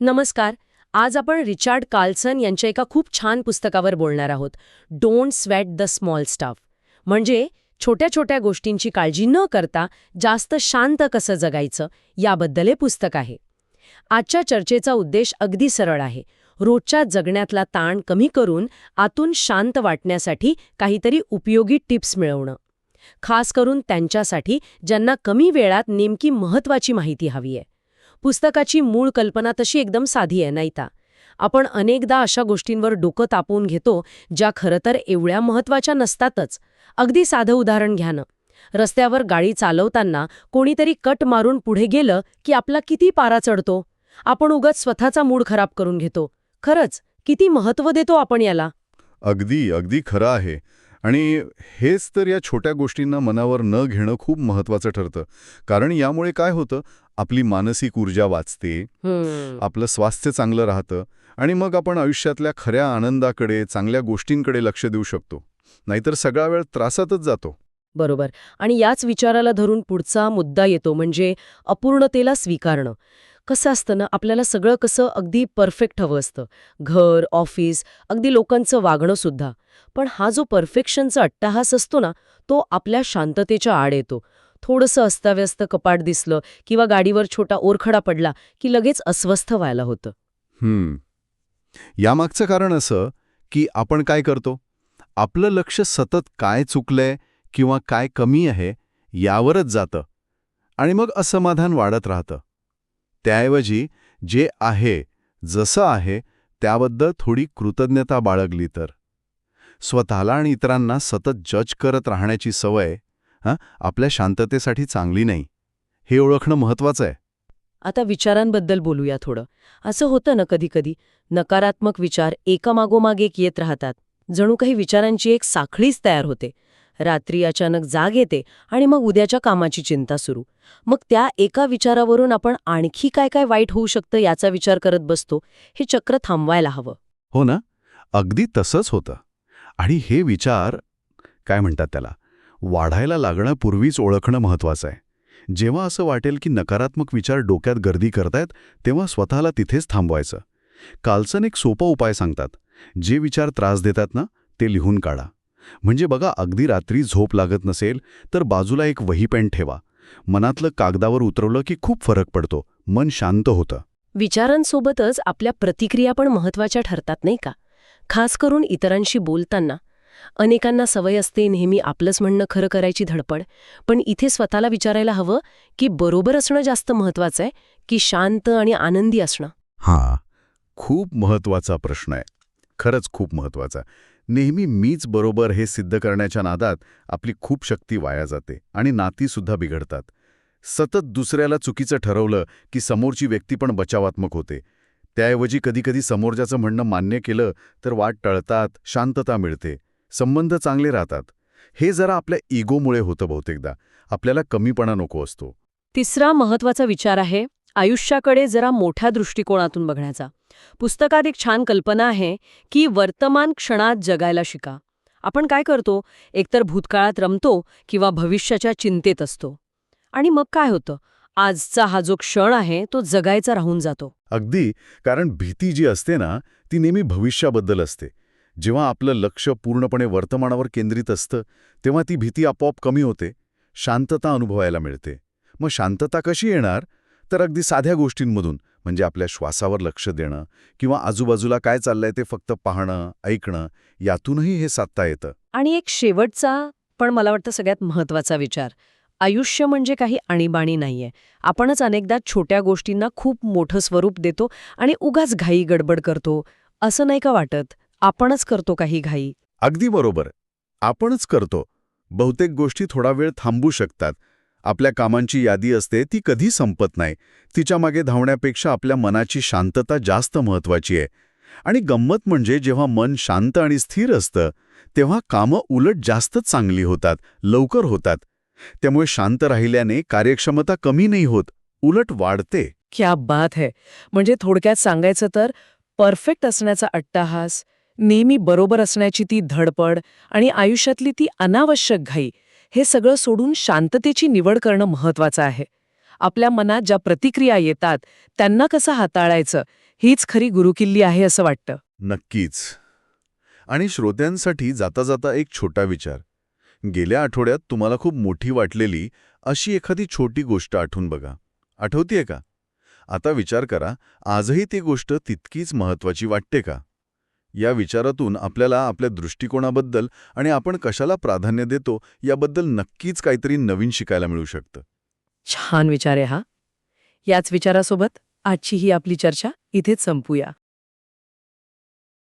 नमस्कार. आज आपण रिचार्ड कार्लसन यांच्या एका खूप छान पुस्तकावर बोलणार आहोत. Don't sweat the small stuff म्हणजे छोट्या छोट्या गोष्टींची काळजी न करता जास्त शांत कसं जगायचं याबद्दल हे पुस्तक आहे. आजच्या चर्चेचा उद्देश अगदी सरळ आहे. रोजच्या जगण्यातला ताण कमी करून आतून शांत वाटण्यासाठी काहीतरी उपयोगी टिप्स मिळवणं. खास करून त्यांच्यासाठी ज्यांना कमी वेळात नेमकी महत्वाची माहिती हवी आहे. पुस्तकाची मूळ कल्पना तशी एकदम साधी आहे नाही आपण अनेकदा अशा गोष्टींवर डोकं तापवून घेतो ज्या खरं तर एवढ्या महत्त्वाच्या नसतातच. अगदी साधं उदाहरण घ्या ना. रस्त्यावर गाडी चालवताना कोणीतरी कट मारून पुढे गेलं की आपला किती पारा चढतो? आपण उगाच स्वतःचा मूड खराब करून घेतो. खरंच किती महत्त्व देतो आपण याला? अगदी अगदी खरं आहे. आणि हेच तर या छोट्या गोष्टींना मनावर न घेणं खूप महत्वाचं ठरतं. कारण यामुळे काय होतं आपली मानसिक ऊर्जा वाचते आपलं स्वास्थ्य चांगलं राहतं आणि मग आपण आयुष्यातल्या खऱ्या आनंदाकडे चांगल्या गोष्टींकडे लक्ष देऊ शकतो. नाहीतर सगळा वेळ त्रासातच जातो. बरोबर. आणि याच विचाराला धरून पुढचा मुद्दा येतो म्हणजे अपूर्णतेला स्वीकारणं. कसं असतं ना आपल्याला सगळं कसं अगदी परफेक्ट हवं असतं. घर ऑफिस अगदी लोकांचं वागणं सुद्धा. पण हा जो परफेक्शनचा अट्टाहास असतो ना तो आपल्या शांततेच्या आड येतो. थोडंसं अस्ताव्यस्त कपाट दिसलं किंवा गाडीवर छोटा ओरखडा पडला की लगेच अस्वस्थ व्हायला होतं. हम्म. यामागचं कारण असं की आपण काय करतो? आपलं लक्ष सतत काय चुकलंय किंवा काय कमी आहे यावरच जातं. आणि मग असमाधान वाढत राहतं. त्याऐवजी जे आहे जसं आहे त्याबद्दल थोडी कृतज्ञता बाळगली तर. स्वतःला आणि इतरांना सतत जज करत राहण्याची सवय आपल्या शांततेसाठी चांगली नाही. हे ओळखणं महत्वाचं आहे. आता विचारांबद्दल बोलूया थोडं. असं होतं ना कधीकधी नकारात्मक विचार एकामागोमाग एक येत राहतात. जणू काही विचारांची एक साखळीच तयार होते. रात्री अचानक जाग येते आणि मग उद्याच्या कामाची चिंता सुरू. मग त्या एका विचारावरून आपण आणखी काय काय वाईट होऊ शकतं याचा विचार करत बसतो हे चक्र थांबवायला हवं. हो ना? अगदी तसंच होतं. आणि हे विचार काय म्हणतात त्याला वाढायला लागण्यापूर्वीच ओळखणं महत्वाचं आहे. जेव्हा असं वाटेल की नकारात्मक विचार डोक्यात गर्दी करतायत तेव्हा स्वतःला तिथेच थांबवायचं. कालसन एक सोपा उपाय सांगतात. जे विचार त्रास देतात ना ते लिहून काढा. म्हणजे बघा अगदी रात्री झोप लागत नसेल तर बाजूला एक वही पेन ठेवा. मनातलं कागदावर उतरवलं की खूप फरक पडतो. मन शांत होतं. विचारांसोबतच आपल्या प्रतिक्रिया पण महत्त्वाच्या ठरतात नाही का? खास करून इतरांशी बोलताना. अनेकांना सवय असते नेहमी आपलंच म्हणणं खरं करायची धडपड. पण इथे स्वतःला विचारायला हवं की बरोबर असणं जास्त महत्वाचं आहे की शांत आणि आनंदी असणं? हा. खूप महत्त्वाचा प्रश्न आहे. खरंच खूप महत्त्वाचा नेहमी मीच बरोबर हे सिद्ध करण्याच्या नादात आपली खूप शक्ती वाया जाते आणि नातीसुद्धा बिघडतात. सतत दुसऱ्याला चुकीचं ठरवलं की समोरची व्यक्ती पण बचावात्मक होते. त्याऐवजी कधीकधी समोरच्याचं म्हणणं मान्य केलं तर वाट टळतात शांतता मिळते संबंध चांगले राहतात. हे जरा आपल्या इगोमुळे होतं बहुतेकदा. आपल्याला कमीपणा नको असतो. तिसरा महत्त्वाचा विचार आहे आयुष्याकडे जरा मोठ्या दृष्टिकोनातून बघण्याचा. पुस्तकात एक छान कल्पना आहे की वर्तमान क्षणात जगायला शिका. आपण काय करतो? एकतर भूतकाळात रमतो किंवा भविष्याच्या चिंतेत असतो. आणि मग काय होतं? आजचा हा जो क्षण आहे तो जगायचा राहून जातो. अगदी कारण भीती जी असते ना ती नेहमी भविष्याबद्दल असते. जेव्हा आपलं लक्ष पूर्णपणे वर्तमानावर केंद्रित असतं तेव्हा ती भीती आपोआप कमी होते शांतता अनुभवायला मिळते. मग शांतता कशी येणार? तर अगदी साध्या गोष्टींमधून म्हणजे आपल्या श्वासावर लक्ष देणं किंवा आजूबाजूला काय चाललंय ते फक्त पाहणं ऐकणं यातूनही हे साधता येतं. आणि एक शेवटचा पण मला वाटतं सगळ्यात महत्त्वाचा विचार. आयुष्य म्हणजे काही आणीबाणी नाहीये. आपणच अनेकदा छोट्या गोष्टींना खूप मोठं स्वरूप देतो आणि उगाच घाई गडबड करतो. असं नाही का वाटत? आपणच करतो काही घाई. अगदी बरोबर. आपणच करतो. बहुतेक गोष्टी थोडा वेळ थांबू शकतात. आपल्या कामांची यादी असते ती कधी संपत नाही. तिच्यामागे धावण्यापेक्षा आपल्या मनाची शांतता जास्त महत्वाची आहे. आणि गंमत म्हणजे जेव्हा मन शांत आणि स्थिर असतं तेव्हा कामं उलट जास्तच चांगली होतात लवकर होतात. त्यामुळे शांत राहिल्याने कार्यक्षमता कमी नाही होत उलट वाढते. क्या बात है! म्हणजे थोडक्यात सांगायचं तर परफेक्ट असण्याचा अट्टाहास नेहमी बरोबर असण्याची ती धडपड आणि आयुष्यातली ती अनावश्यक घाई हे सगळं सोडून शांततेची निवड करणं महत्वाचं आहे. आपल्या मनात ज्या प्रतिक्रिया येतात त्यांना कसं हाताळायचं हीच खरी गुरुकिल्ली आहे असं वाटतं. नक्कीच. आणि श्रोत्यांसाठी जाता जाता एक छोटा विचार. गेल्या आठवड्यात तुम्हाला खूप मोठी वाटलेली अशी एखादी छोटी गोष्ट आठवून बघा. आठवतीये का? आता विचार करा आजही ती गोष्ट तितकीच महत्वाची वाटते का? या विचारातून आपल्याला आपल्या दृष्टिकोनाबद्दल आणि आपण कशाला प्राधान्य देतो याबद्दल नक्कीच काहीतरी नवीन शिकायला मिळू शकतं. छान विचार आहे हा. याच विचारासोबत आजची ही आपली चर्चा इथेच संपूया.